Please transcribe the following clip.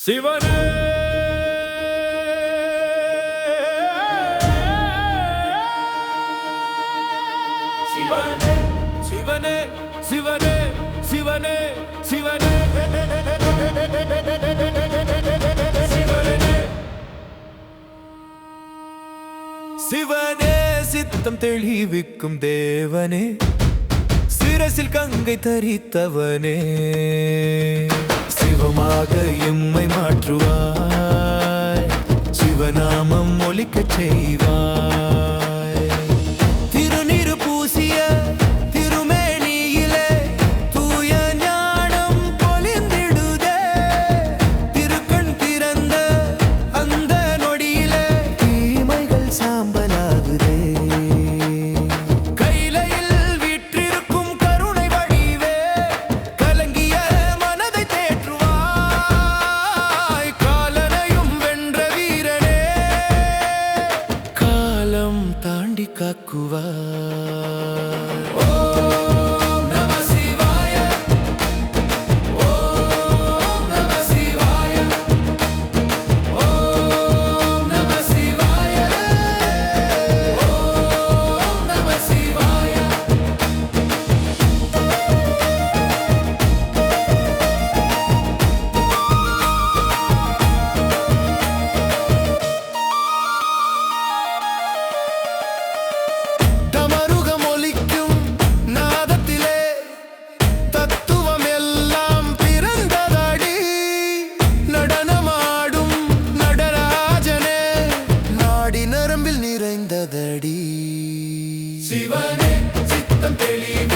ശിവനേ ശിവനേ ശിവനേ ശിവനേ ശിവനേ ശിവനേ சிவனே சித்தம் தெளிவிக்கும் தேவனே சிரசில் கங்கை தரித்தவனே சிவமாக எம்மை மாற்றுவாய். சிவநாமம் ஒலிக்கச் செய்வாய். தாண்டி காக்குவாய் சிவனே சித்தம் தெளிவு.